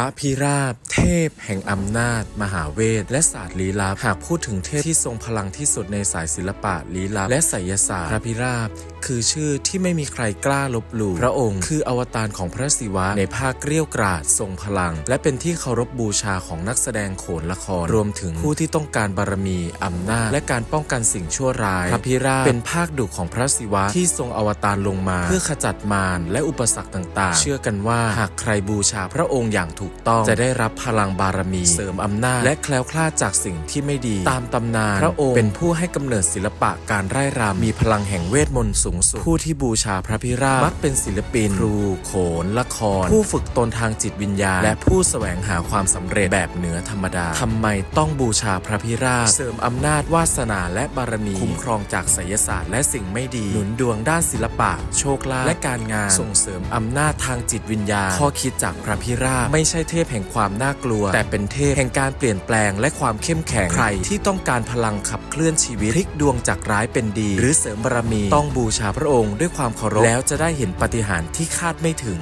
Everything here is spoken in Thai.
ระพิราบ เทพแห่งอำนาจ มหาเวท และศาสตร์ลี้ลับ หากพูดถึงเทพที่ทรงพลังที่สุดในสายศิลปะลี้ลับ และไสยศาสตร์พระพิราบ คือชื่อที่ไม่มีใครกล้าลบหลู่พระองค์ คืออวตารของพระศิวะในภาคเกลี้ยวกราดทรงพลัง และเป็นที่เคารพบูชาของนักแสดงโขนละคร รวมถึงผู้ที่ต้องการบารมีอำนาจ และการป้องกันสิ่งชั่วร้ายพระพิราบเป็นภาคดุของพระศิวะที่ทรงอวตารลงมา เพื่อขจัดมารและอุปสรรคต่าง ๆ เชื่อกันว่าหากใครบูชาพระองค์อย่างถูกต้องจะได้รับพลังบารมีเสริมอำนาจ และแคล้วคลาดจากสิ่งที่ไม่ดี ตามตำนานพระองค์เป็นผู้ให้กำเนิดศิลปะการไร้รำมีพลังแห่งเวทมนต์สูงสุด ผู้ที่บูชาพระพิราบมักเป็นศิลปิน ครู โขน ละคร ผู้ฝึกตนทางจิตวิญญาณ และผู้แสวงหาความสำเร็จแบบเหนือธรรมดาทำไมต้องบูชาพระพิราบ เสริมอำนาจวาสนาและบารมีคุ้มครองจากไสยศาสตร์และสิ่งไม่ดี หนุนดวงด้านศิลปะ โชคลาภและการงานส่งเสริมอำนาจทางจิตวิญญาณ ข้อคิดจากพระพิราบไม่ใช่เทพแห่งความน่ากลัว แต่เป็นเทพแห่งการเปลี่ยนแปลงและความเข้มแข็งใครที่ต้องการพลังขับเคลื่อนชีวิตพลิกดวงจากร้ายเป็นดี หรือเสริมบารมีต้องบูชาพระองค์ด้วยความเคารพแล้วจะได้เห็นปาฏิหารย์ที่คาดไม่ถึง